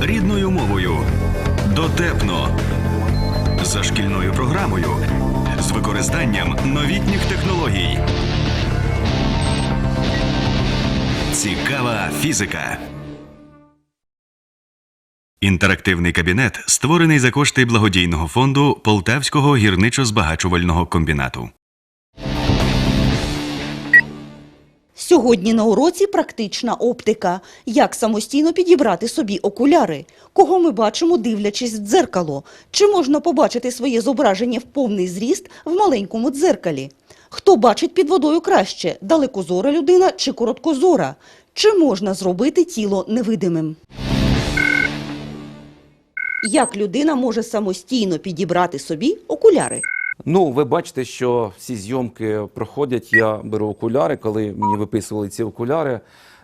рідною мовою. Дотепно. За шкільною програмою. З використанням новітніх технологій. Цікава фізика. Інтерактивний кабінет створений за кошти благодійного фонду Полтавського гірничо-збагачувального комбінату. Сьогодні на уроці практична оптика. Як самостійно підібрати собі окуляри? Кого ми бачимо, дивлячись в дзеркало? Чи можна побачити своє зображення в повний зріст в маленькому дзеркалі? Хто бачить під водою краще – далекозора людина чи короткозора? Чи можна зробити тіло невидимим? Як людина може самостійно підібрати собі окуляри? Ну, ви бачите, що всі зйомки проходять. Я беру окуляри. Коли мені виписували ці окуляри,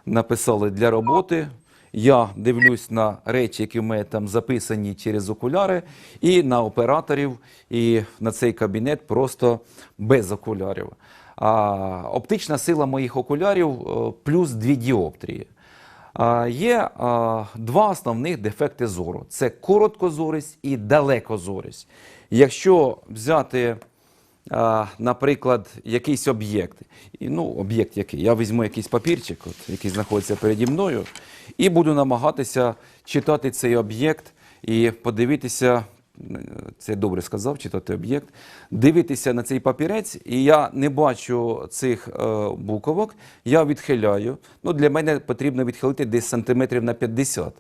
написали для роботи. Я дивлюсь на речі, які в мене там записані через окуляри, і на операторів, і на цей кабінет просто без окулярів. А, оптична сила моїх окулярів е, плюс дві діоптрії. Є два основних дефекти зору: це короткозорість і далекозорість. Якщо взяти, наприклад, якийсь об'єкт, ну, об'єкт який, я візьму якийсь папірчик, от, який знаходиться переді мною, і буду намагатися читати цей об'єкт і подивитися. Це добре сказав, читати об'єкт, дивитися на цей папірець, і я не бачу цих е, буковок, я відхиляю. Ну, для мене потрібно відхилити десь сантиметрів на 50.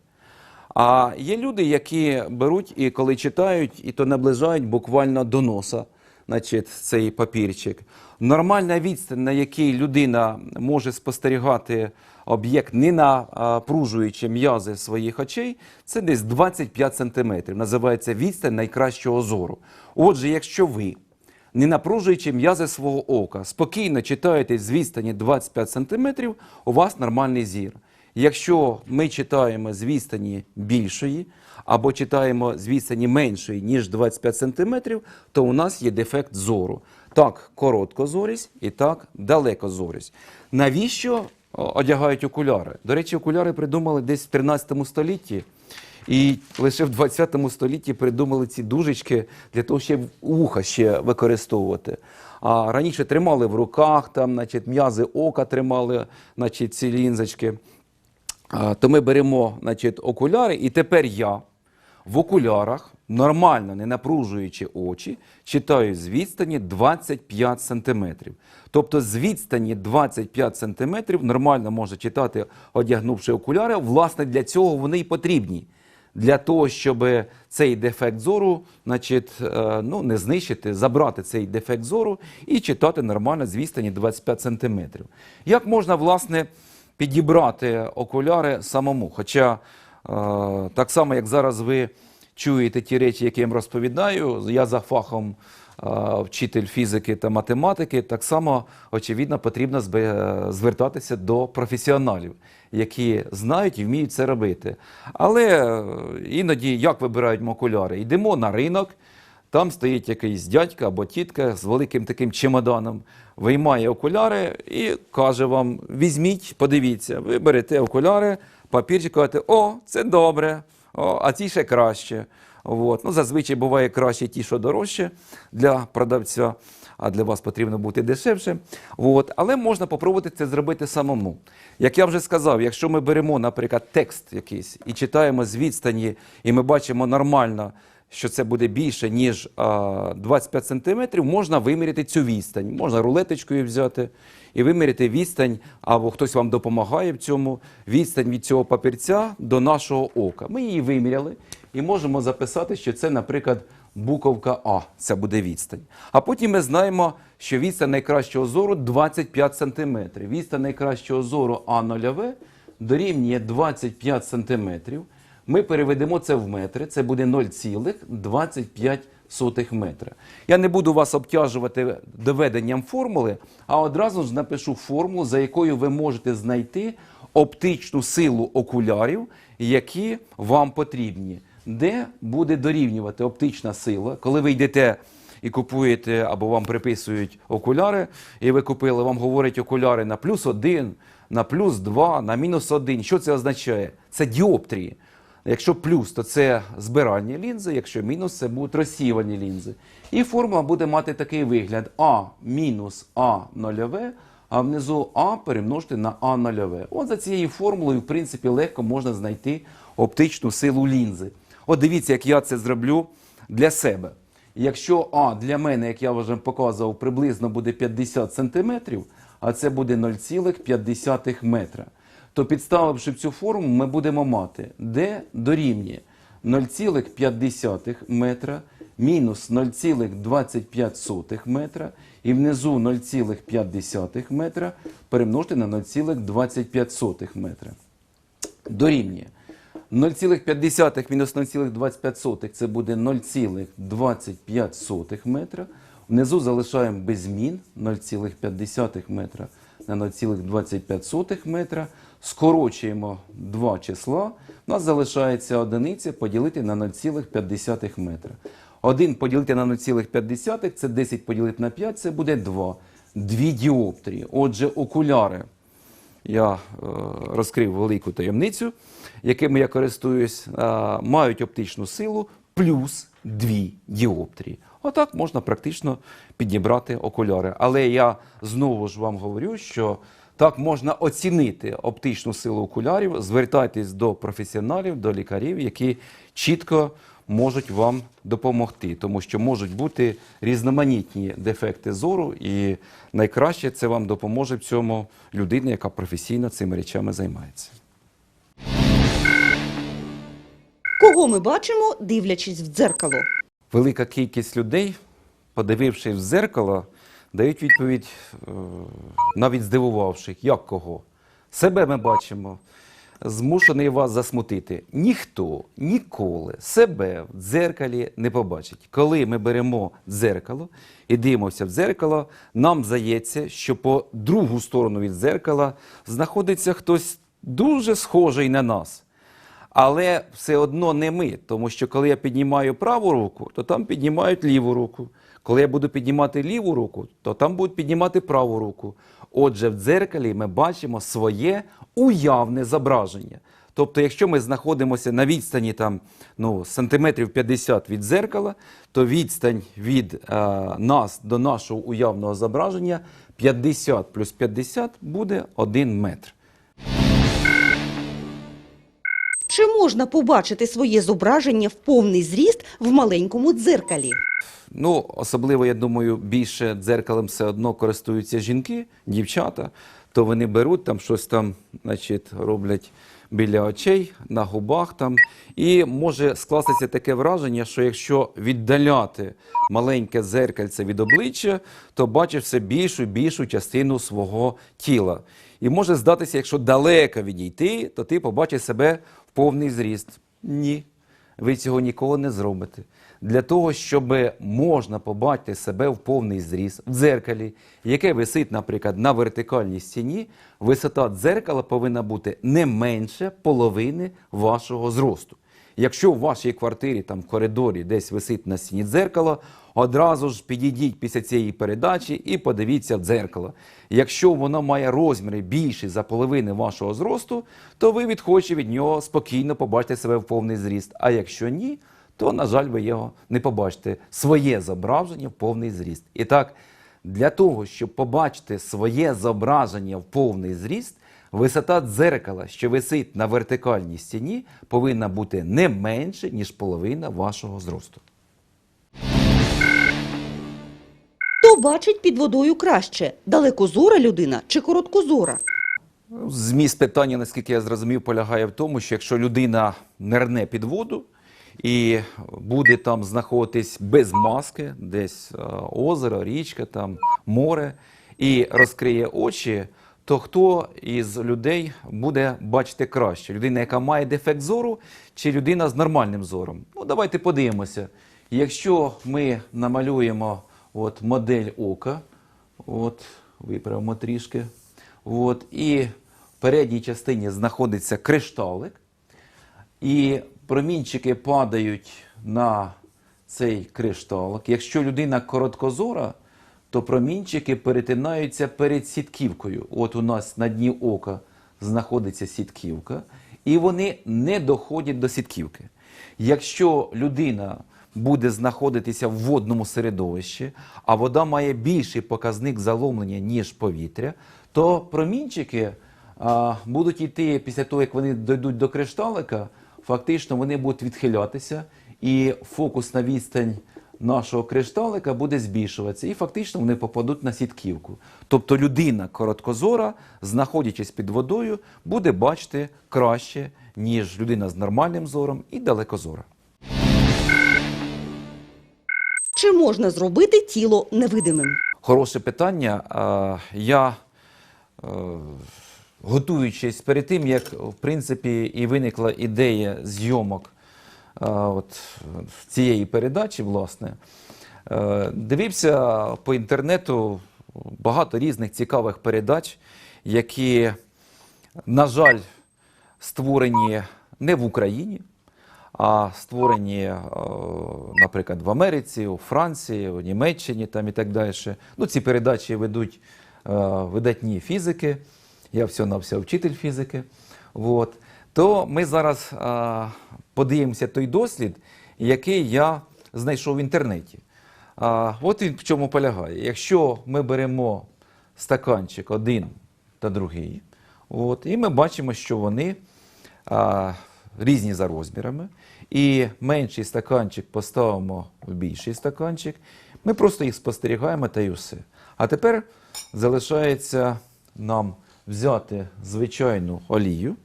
А є люди, які беруть і коли читають, і то наближають буквально до носа, значить, цей папірчик. Нормальна відстань, на якій людина може спостерігати об'єкт, не напружуючи м'язи своїх очей, це десь 25 сантиметрів. Називається відстань найкращого зору. Отже, якщо ви не напружуючи м'язи свого ока, спокійно читаєте з відстані 25 см, у вас нормальний зір. Якщо ми читаємо з відстані більшої або читаємо з відстані меншої, ніж 25 см, то у нас є дефект зору. Так, короткозорість і так далекозорість. Навіщо одягають окуляри? До речі, окуляри придумали десь в 13 столітті. І лише в 20 столітті придумали ці дужечки для того, щоб вуха ще використовувати. А раніше тримали в руках, там, значить, м'язи ока тримали, значить, ці лінзочки. То ми беремо значить, окуляри, і тепер я в окулярах, нормально не напружуючи очі, читаю з відстані 25 сантиметрів. Тобто з відстані 25 сантиметрів нормально можна читати, одягнувши окуляри. Власне, для цього вони й потрібні. Для того, щоб цей дефект зору, значить, е, ну, не знищити, забрати цей дефект зору і читати нормально з відстані 25 сантиметрів. Як можна, власне, підібрати окуляри самому? Хоча е, так само, як зараз ви чуєте ті речі, які я вам розповідаю, я за фахом е, вчитель фізики та математики, так само, очевидно, потрібно звертатися до професіоналів, які знають і вміють це робити. Але е, іноді як вибирають окуляри? Йдемо на ринок, там стоїть якийсь дядька або тітка з великим таким чемоданом, виймає окуляри і каже вам: візьміть, подивіться, ви берете окуляри, папірчик, кажете, о, це добре, о, а ці ще краще. От. Ну, зазвичай буває краще ті, що дорожче для продавця, а для вас потрібно бути дешевше. От. Але можна попробувати це зробити самому. Як я вже сказав, якщо ми беремо, наприклад, текст якийсь і читаємо з відстані, і ми бачимо нормально, що це буде більше, ніж 25 сантиметрів, можна виміряти цю відстань. Можна рулеточкою взяти і виміряти відстань, або хтось вам допомагає в цьому, відстань від цього папірця до нашого ока. Ми її виміряли і можемо записати, що це, наприклад, буковка А. Це буде відстань. А потім ми знаємо, що відстань найкращого зору 25 сантиметрів. Відстань найкращого зору А нульове дорівнює 25 сантиметрів. Ми переведемо це в метри, це буде 0,25 метра. Я не буду вас обтяжувати доведенням формули, а одразу ж напишу формулу, за якою ви можете знайти оптичну силу окулярів, які вам потрібні. Де буде дорівнювати оптична сила, коли ви йдете і купуєте або вам приписують окуляри, і ви купили, вам говорять окуляри на плюс один, на плюс два, на мінус один. Що це означає? Це діоптрії. Якщо плюс, то це збиральні лінзи, якщо мінус, це будуть розсіювані лінзи. І формула буде мати такий вигляд: А мінус А нульове, а внизу А перемножити на А нульове. От за цією формулою, в принципі, легко можна знайти оптичну силу лінзи. От дивіться, як я це зроблю для себе. Якщо А для мене, як я вже показував, приблизно буде 50 см, а це буде 0,5 метра, то підставивши цю форму, ми будемо мати D дорівнює 0,5 метра мінус 0,25 метра і внизу 0,5 метра перемножити на 0,25 метра. Дорівнює 0,5 мінус 0,25 це буде 0,25 метра. Внизу залишаємо без змін 0,5 метра на 0,25 метра. Скорочуємо два числа. У нас залишається одиниця поділити на 0,5 метра. 1 поділити на 0,5 це 10 поділити на 5, це буде 2. Дві діоптрії. Отже, окуляри я е, розкрив велику таємницю, якими я користуюсь, е, мають оптичну силу плюс дві діоптрії. Отак можна практично підібрати окуляри. Але я знову ж вам говорю, що так можна оцінити оптичну силу окулярів. Звертайтесь до професіоналів, до лікарів, які чітко можуть вам допомогти, тому що можуть бути різноманітні дефекти зору, і найкраще це вам допоможе в цьому людина, яка професійно цими речами займається. Кого ми бачимо, дивлячись в дзеркало? Велика кількість людей, подивившись в зеркало, дають відповідь, е, навіть здивувавши, як кого. Себе ми бачимо. Змушений вас засмутити. Ніхто ніколи себе в дзеркалі не побачить. Коли ми беремо дзеркало і дивимося в дзеркало, нам здається, що по другу сторону від дзеркала знаходиться хтось дуже схожий на нас. Але все одно не ми, тому що коли я піднімаю праву руку, то там піднімають ліву руку. Коли я буду піднімати ліву руку, то там будуть піднімати праву руку. Отже, в дзеркалі ми бачимо своє уявне зображення. Тобто, якщо ми знаходимося на відстані там, ну, сантиметрів 50 від дзеркала, то відстань від е, нас до нашого уявного зображення 50 плюс 50 буде 1 метр. Чи можна побачити своє зображення в повний зріст в маленькому дзеркалі? Ну, особливо, я думаю, більше дзеркалем все одно користуються жінки, дівчата, то вони беруть там щось там, значить, роблять біля очей, на губах там. І може скластися таке враження, що якщо віддаляти маленьке дзеркальце від обличчя, то бачиш все більшу і більшу частину свого тіла. І може здатися, якщо далеко відійти, то ти побачиш себе повний зріст. Ні. Ви цього ніколи не зробите. Для того, щоб можна побачити себе в повний зріст в дзеркалі, яке висить, наприклад, на вертикальній стіні, висота дзеркала повинна бути не менше половини вашого зросту. Якщо в вашій квартирі, там в коридорі десь висить на стіні дзеркало, одразу ж підійдіть після цієї передачі і подивіться в дзеркало. Якщо воно має розміри більші за половини вашого зросту, то ви відходячи від нього спокійно побачите себе в повний зріст. А якщо ні, то, на жаль, ви його не побачите. Своє зображення в повний зріст. І так, для того, щоб побачити своє зображення в повний зріст, висота дзеркала, що висить на вертикальній стіні, повинна бути не менше, ніж половина вашого зросту. Бачить під водою краще? Далекозора людина чи короткозора? Зміст питання, наскільки я зрозумів, полягає в тому, що якщо людина нирне під воду і буде там знаходитись без маски, десь е, озеро, річка, там море, і розкриє очі, то хто із людей буде бачити краще? Людина, яка має дефект зору, чи людина з нормальним зором? Ну, давайте подивимося. Якщо ми намалюємо от, модель ока, от, виправимо трішки, от, і в передній частині знаходиться кришталик, і промінчики падають на цей кришталик. Якщо людина короткозора, то промінчики перетинаються перед сітківкою. От у нас на дні ока знаходиться сітківка, і вони не доходять до сітківки. Якщо людина буде знаходитися в водному середовищі, а вода має більший показник заломлення, ніж повітря, то промінчики а, будуть йти після того, як вони дійдуть до кришталика, фактично вони будуть відхилятися, і фокусна відстань нашого кришталика буде збільшуватися, і фактично вони попадуть на сітківку. Тобто людина короткозора, знаходячись під водою, буде бачити краще, ніж людина з нормальним зором і далекозора. Чи можна зробити тіло невидимим? Хороше питання. Я, е, готуючись перед тим, як в принципі і виникла ідея зйомок от, цієї передачі, власне, е, дивився по інтернету багато різних цікавих передач, які, на жаль, створені не в Україні, а створені, е, наприклад, в Америці, у Франції, у Німеччині там і так далі. Ну, ці передачі ведуть е, видатні фізики. Я всього на все вчитель фізики. От. То ми зараз е, подивимося той дослід, який я знайшов в інтернеті. От він в чому полягає. Якщо ми беремо стаканчик один та другий, от, і ми бачимо, що вони різні за розмірами, і менший стаканчик поставимо в більший стаканчик, ми просто їх спостерігаємо та й усе. А тепер залишається нам взяти звичайну олію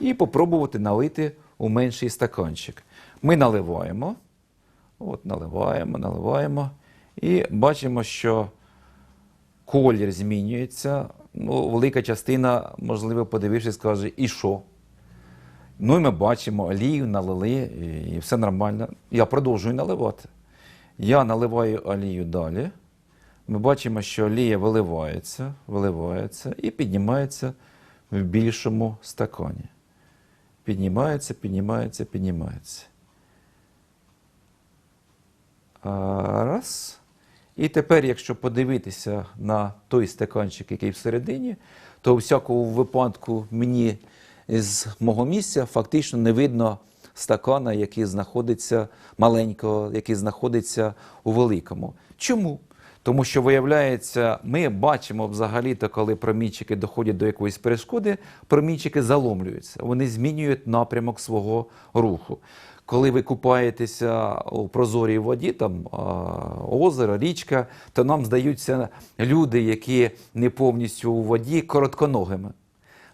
і попробувати налити у менший стаканчик. Ми наливаємо. От, наливаємо, наливаємо. І бачимо, що колір змінюється. Ну, велика частина, можливо, подивившись, скаже, і що? Ну і ми бачимо, олію налили, і все нормально. Я продовжую наливати. Я наливаю олію далі. Ми бачимо, що олія виливається, виливається і піднімається в більшому стакані. Піднімається, піднімається, піднімається. Раз. І тепер, якщо подивитися на той стаканчик, який всередині, то у всякому випадку мені з мого місця фактично не видно стакана, який знаходиться маленького, який знаходиться у великому. Чому? Тому що, виявляється, ми бачимо взагалі-то, коли промінчики доходять до якоїсь перешкоди, промінчики заломлюються, вони змінюють напрямок свого руху. Коли ви купаєтеся у прозорій воді, там озеро, річка, то нам здаються люди, які не повністю у воді, коротконогими.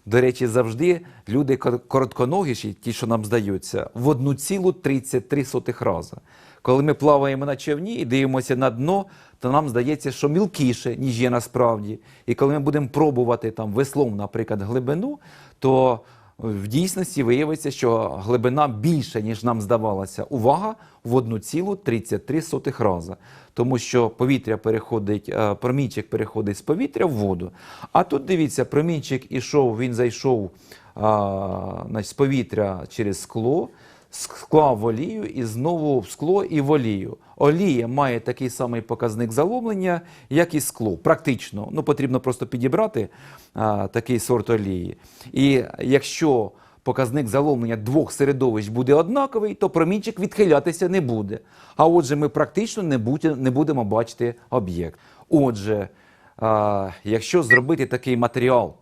До речі, завжди люди коротконогіші, ті, що нам здаються, в 1,33 рази. Коли ми плаваємо на човні і дивимося на дно, то нам здається, що мілкіше, ніж є насправді. І коли ми будемо пробувати там веслом, наприклад, глибину, то в дійсності виявиться, що глибина більша, ніж нам здавалося. Увага в 1,33 рази. Тому що повітря переходить, е, промінчик переходить з повітря в воду. А тут дивіться, промінчик ішов, він зайшов а, значить, з повітря через скло, склав в олію і знову в скло і в олію. Олія має такий самий показник заломлення, як і скло. Практично. Ну, потрібно просто підібрати а, такий сорт олії. І якщо показник заломлення двох середовищ буде однаковий, то промінчик відхилятися не буде. А отже, ми практично не, будь- не будемо бачити об'єкт. Отже, а, якщо зробити такий матеріал,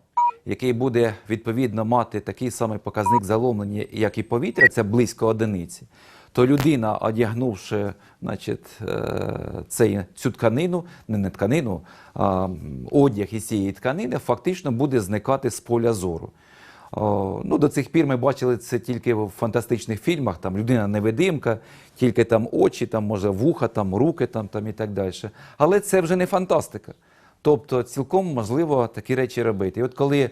який буде відповідно мати такий самий показник заломлення, як і повітря, це близько одиниці, то людина, одягнувши значить, е, цей, цю тканину, не, не тканину, а одяг із цієї тканини, фактично буде зникати з поля зору. Ну, до цих пір ми бачили це тільки в фантастичних фільмах. Там людина невидимка, тільки там очі, там може вуха, там руки, там, там і так далі. Але це вже не фантастика. Тобто, цілком можливо такі речі робити. І от коли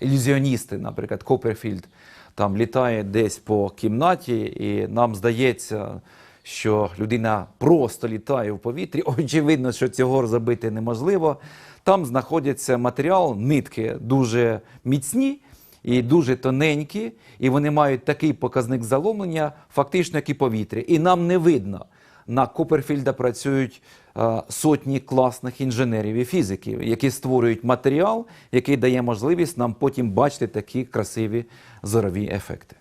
ілюзіоністи, наприклад, Копперфільд, там літає десь по кімнаті, і нам здається, що людина просто літає в повітрі. Очевидно, що цього зробити неможливо. Там знаходяться матеріал, нитки дуже міцні і дуже тоненькі, і вони мають такий показник заломлення, фактично, як і повітря. І нам не видно на Куперфільда працюють е, сотні класних інженерів і фізиків, які створюють матеріал, який дає можливість нам потім бачити такі красиві зорові ефекти.